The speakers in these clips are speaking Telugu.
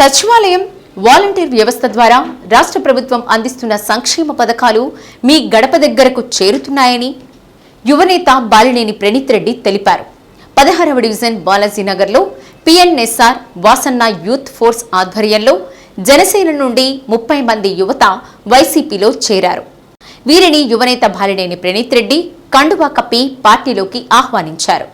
సచివాలయం వాలంటీర్ వ్యవస్థ ద్వారా రాష్ట్ర ప్రభుత్వం అందిస్తున్న సంక్షేమ పథకాలు మీ గడప దగ్గరకు చేరుతున్నాయని యువనేత బాలినేని ప్రణీత్ రెడ్డి తెలిపారు. పదహారవ డివిజన్ బాలాజీనగర్లో పిఎన్ఎస్ఆర్ వాసన్న యూత్ ఫోర్స్ ఆధ్వర్యంలో జనసేన నుండి ముప్పై మంది యువత వైసీపీలో చేరారు. వీరిని యువనేత బాలినేని ప్రణీత్ రెడ్డి కండువా కప్పి పార్టీలోకి ఆహ్వానించారు.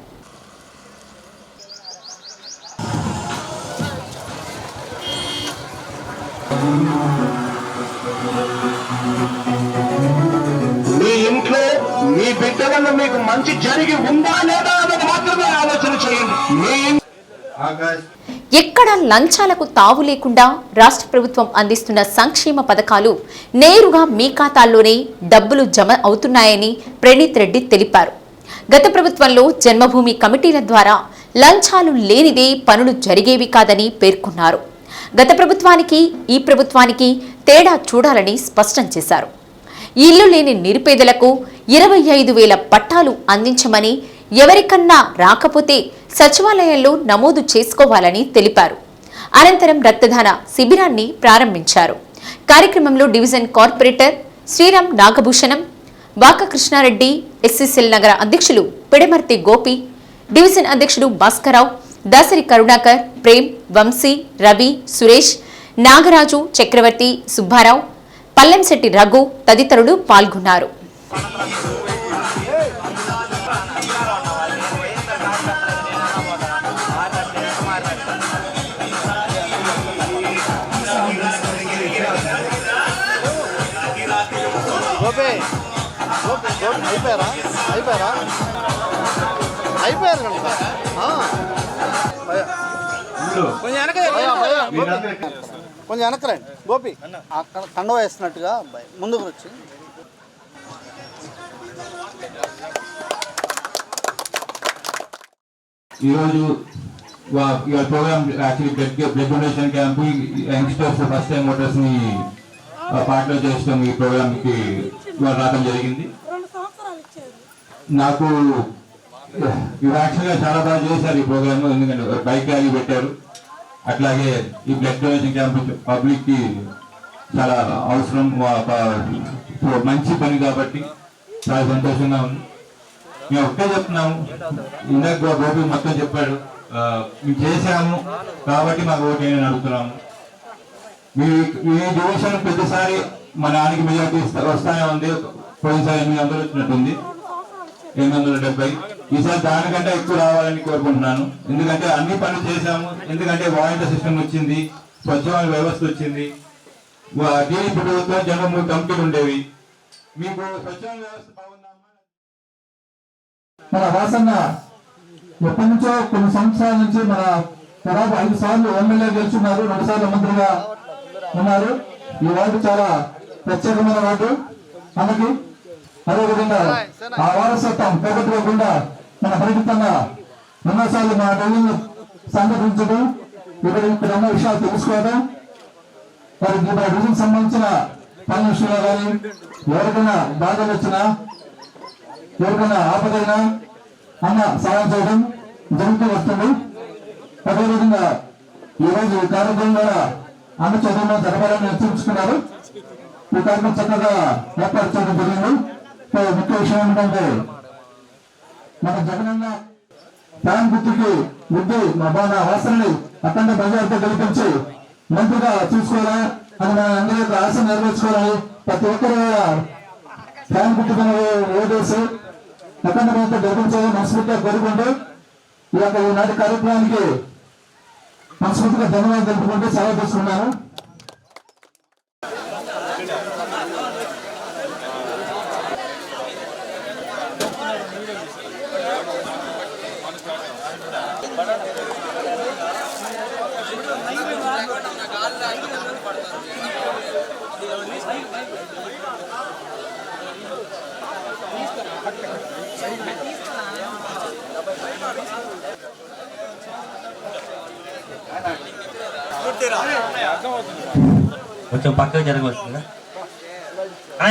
మీ ఇంట్లో మీ బిడ్డ వల్ల మీకు మంచి జరిగి ఉందా లేదా అన్నది మాత్రమే ఆలోచన చేయండి. మీ ఎక్కడ లంచాలకు తావు లేకుండా రాష్ట్ర ప్రభుత్వం అందిస్తున్న సంక్షేమ పథకాలు నేరుగా మీ ఖాతాల్లోనే డబ్బులు జమ అవుతున్నాయని ప్రణీత్ రెడ్డి తెలిపారు. గత ప్రభుత్వంలో జన్మభూమి కమిటీల ద్వారా లంచాలు లేనిదే పనులు జరిగేవి కాదని పేర్కొన్నారు. గత ప్రభుత్వానికి ఈ ప్రభుత్వానికి తేడా చూడాలని స్పష్టం చేశారు. ఇల్లు లేని నిరుపేదలకు ఇరవై ఐదు వేల పట్టాలు అందించమని ఎవరికన్నా రాకపోతే సచివాలయంలో నమోదు చేసుకోవాలని తెలిపారు. అనంతరం రక్తదాన శిబిరాన్ని ప్రారంభించారు. కార్యక్రమంలో division corporator Sriram Nagabhushanam Vaka Krishnareddy SCCL నగర అధ్యక్షులు పిడమర్తి గోపి డివిజన్ అధ్యక్షుడు భాస్కరరావు దాసరి కరుణాకర్ ప్రేమ్ వంశీ రవి సురేష్ నాగరాజు చక్రవర్తి సుబ్బారావు పల్లెంశెట్టి రఘు తదితరులు పాల్గొన్నారు. అయిపోయారా? అయిపోయారా? అయిపోయారు కనుక. కొంచెం వెనకరండి గోపి అక్కడ కండవ వేస్తున్నట్టుగా భయ్- ముందుకు వచ్చి. ఈరోజు program actually blood blood donation camp youngsters first time ఓటర్స్ని పార్ట్లో చేస్తాం ఈ ప్రోగ్రామ్కి ఇవాళ రావడం జరిగింది. నాకు యాక్చువల్గా చాలా బాగా చేశారు ఈ ప్రోగ్రామ్ ఎందుకంటే బైక్ ర్యాలీ పెట్టారు. అట్లాగే ఈ బ్లడ్ డొనేషన్ క్యాంప్ పబ్లిక్కి చాలా అవసరం. వా- మంచి పని కాబట్టి చాలా సంతోషంగా ఉంది. మేము ఒక్కటే చెప్తున్నాము. ఇందాక గోపి మొత్తం చెప్పాడు. మేము చేశాము. కాబట్టి మాకు ఓటు నేను అడుగుతున్నాము. మీ ఈ డివిజన్ ప్రతిసారి మా నాన్నకి మెజార్టీ వస్తానే ఉంది. పోయినసారి ఎనిమిది వందలు వచ్చినట్టుంది. ఎనిమిది వందల డెబ్బై. ఈసారి దానికంటే ఎక్కువ రావాలని కోరుకుంటున్నాను. ఎందుకంటే అన్ని పనులు చేశాము. ఎందుకంటే వాలంటీర్ సిస్టమ్ వచ్చింది. స్వచ్ఛమైన వ్యవస్థ వచ్చింది. వా- టీడీపీ ప్రభుత్వం మూడు కమిటీలు ఉండేవి. మీకు స్వచ్ఛమైన వ్యవస్థ బాగుందా? మన వాసన్న ఎప్పటి నుంచో కొన్ని సంవత్సరాల నుంచి మన దాదాపు ఐదు సార్లు ఎమ్మెల్యే గెలుచున్నారు. రెండు సార్లు మంత్రిగా ఉన్నారు. ఈ వార్డు చాలా ప్రత్యేకమైన వార్డు. మనకి అదేవిధంగా ఆ వారసత్వం పోగొట్టుకోకుండా మన పరిమితన్న ఎన్నోసార్లు మన డైలీని సందర్శించడం ఇక్కడ ఇక్కడ ఉన్న విషయాలు తెలుసుకోవడం మరి మన డివిజన్ సంబంధించిన పని విషయంలో కానీ ఎవరికైనా బాధలు వచ్చినా ఎవరికైనా ఆపదైనా అన్న సహాయం చేయడం జరుగుతూ వస్తుంది. అదేవిధంగా ఈరోజు ఈ కార్యక్రమం ద్వారా అన్న చదువులో జరగాలని నిర్ణయించుకున్నారు ఈ కార్యక్రమం చక్కగా ఏర్పాటు చేయడం జరిగింది. ముఖ్య విషయం ఏంటంటే మన జగనన్న ప్యాన్ గుర్తుకి ముద్దు మా బాణ అవసరాన్ని అఖండ బజార్తో కల్పించి మంత్రిగా చూసుకోవాలా? అని మన అందరి యొక్క ఆశ నెరవేర్చుకోవాలని ప్రతి ఒక్కరు కూడా ఫ్యాన్ గుర్తుకున్న ఓటేసి అఖండ బజార్తో గెలిపించాలని మనస్ఫూర్తిగా కోరుకుంటూ ఈ యొక్క ఈనాటి కార్యక్రమానికి మనస్ఫూర్తిగా ధన్యవాదాలు తెలుపుకుంటూ సెలవు తీసుకున్నాను కొంచెం పక్కకు జరగవచ్చుగా.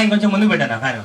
ఇంకొంచెం ముందుకు పెట్టాను ఫ్యాన్